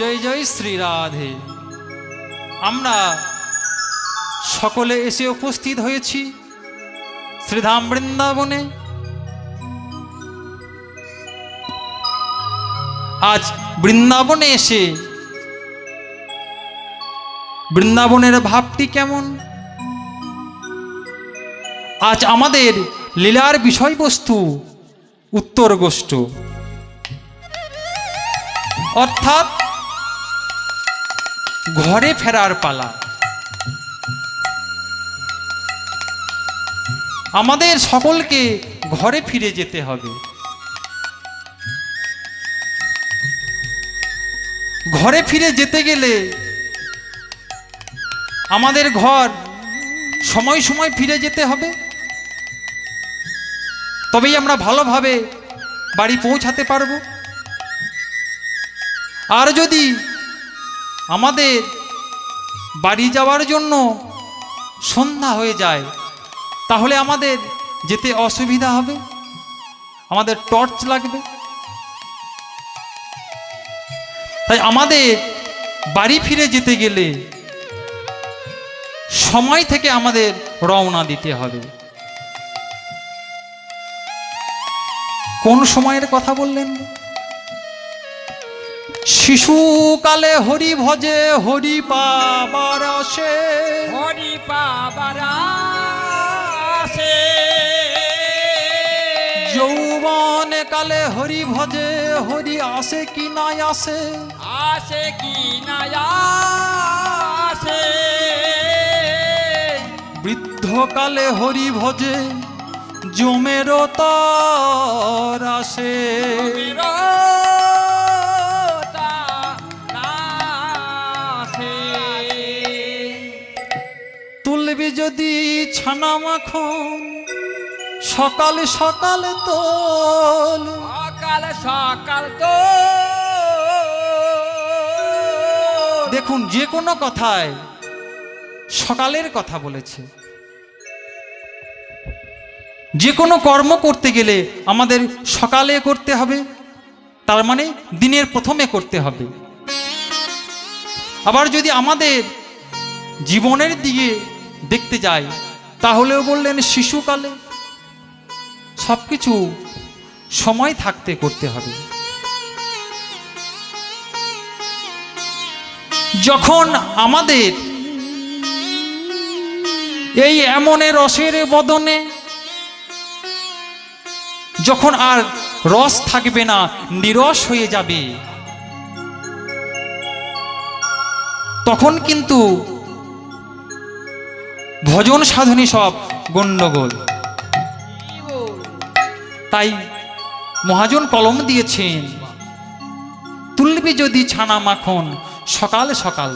জয় জয় শ্রী রাধে। আমরা সকলে এসে উপস্থিত হয়েছি শ্রীধাম বৃন্দাবনে। আজ বৃন্দাবনে এসে বৃন্দাবনের ভাবটি কেমন? আজ আমাদের লীলার বিষয়বস্তু উত্তর গোষ্ঠ অর্থাৎ ঘরে ফেরার পালা। আমাদের সকলকে ঘরে ফিরে যেতে হবে। ঘরে ফিরে যেতে গেলে আমাদের ঘর সময় সময় ফিরে যেতে হবে। তবেই আমরা ভালোভাবে বাড়ি পৌঁছাতে পারব। আর যদি আমাদের বাড়ি যাওয়ার জন্য সন্ধ্যা হয়ে যায়। তাহলে আমাদের যেতে অসুবিধা হবে? আমাদের টর্চ লাগবে? তাই আমাদের বাড়ি ফিরে যেতে গেলে সময় থেকে আমাদের রওনা দিতে হবে। কোন সময়ের কথা বললেন? শিশুকালে হরি ভজে হরি পাবার আসে। হরি পাবার আসে। যৌবন কালে হরি ভজে হরি আসে কি নাই আসে? আসে কি না আসে। বৃদ্ধকালে হরি ভজে জমেরও তর আসে। বিরতা তুলবি যদি ছানা মাখন সকাল সকাল তোল। সকাল সকাল তো দেখুন যে কোনো কথায় সকালের কথা বলেছে। যে কোনো কর্ম করতে গেলে আমাদের সকালে করতে হবে তার মানে দিনের প্রথমে করতে হবে। আবার যদি আমাদের জীবনের দিকে দেখতে যাই তাহলেও বললেন, শিশুকালে সব কিছু সময় থাকতে করতে হবে। যখন আমাদের এই এমনের রসের বদনে যখন আর রস থাকবে না, নিরস হয়ে যাবে, তখন কিন্তু ভজন সাধনী সব গণ্ডগোল তাই মহাজন কলম দিয়েছেন তুলবি যদি ছানা মাখন সকাল সকাল।